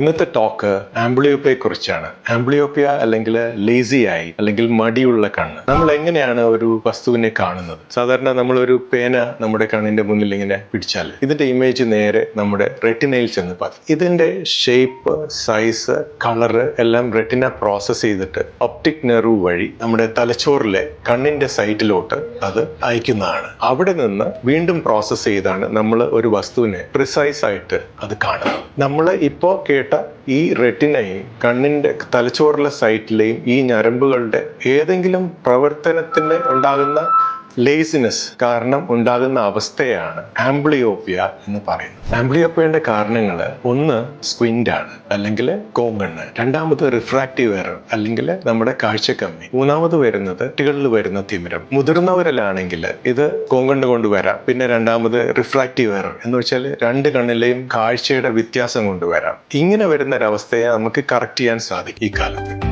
ഇന്നത്തെ ടോക്ക് ആംബ്ലിയോപ്പിയെ കുറിച്ചാണ് ആംബ്ലിയോപ്പിയ അല്ലെങ്കിൽ ലേസി ആയി അല്ലെങ്കിൽ മടിയുള്ള കണ്ണ്. നമ്മൾ എങ്ങനെയാണ് ഒരു വസ്തുവിനെ കാണുന്നത്? സാധാരണ നമ്മൾ ഒരു പേന നമ്മുടെ കണ്ണിന്റെ മുന്നിൽ ഇങ്ങനെ പിടിച്ചാൽ ഇതിന്റെ ഇമേജ് നേരെ നമ്മുടെ റെറ്റിനയിൽ ചെന്ന് പതി ഇതിന്റെ ഷേപ്പ് സൈസ് കളറ് എല്ലാം റെറ്റിന പ്രോസസ് ചെയ്തിട്ട് ഒപ്റ്റിക് നെർവ് വഴി നമ്മുടെ തലച്ചോറിലെ കണ്ണിന്റെ സൈറ്റിലോട്ട് അത് അയക്കുന്നതാണ്. അവിടെ നിന്ന് വീണ്ടും പ്രോസസ്സ് ചെയ്താണ് നമ്മൾ ഒരു വസ്തുവിനെ പ്രിസൈസ് ആയിട്ട് അത് കാണുന്നത്. നമ്മൾ ഇപ്പോൾ ഇട്ട് ഈ റെറ്റിനയെ കണ്ണിന്റെ തലച്ചോറിലെ സൈറ്റിലെയും ഈ ഞരമ്പുകളുടെ ഏതെങ്കിലും പ്രവർത്തനത്തിന് ഉണ്ടാകുന്ന ലേസിനെസ് കാരണം ഉണ്ടാകുന്ന അവസ്ഥയാണ് ആംബ്ലിയോപ്പിയ എന്ന് പറയുന്നത്. ആംബ്ലിയോപ്പിയയുടെ കാരണങ്ങൾ ഒന്ന് സ്ക്വിന്റ് ആണ് അല്ലെങ്കിൽ കോങ്കണ്ണ് രണ്ടാമത് റിഫ്രാക്റ്റീവ് എറർ അല്ലെങ്കിൽ നമ്മുടെ കാഴ്ചക്കമ്മി. മൂന്നാമത് വരുന്നത് കുട്ടികളിൽ വരുന്ന തിമിരം. മുതിർന്നവരിലാണെങ്കിൽ ഇത് കോങ്കണ്ണ് കൊണ്ട് വരാം. പിന്നെ രണ്ടാമത് റിഫ്രാക്റ്റീവ് എറർ എന്ന് വെച്ചാൽ രണ്ട് കണ്ണിലെയും കാഴ്ചയുടെ വ്യത്യാസം കൊണ്ടുവരാം ഇങ്ങനെ വരുന്ന ഒരവസ്ഥയെ നമുക്ക് കറക്റ്റ് ചെയ്യാൻ സാധിക്കും ഈ കാലത്ത്.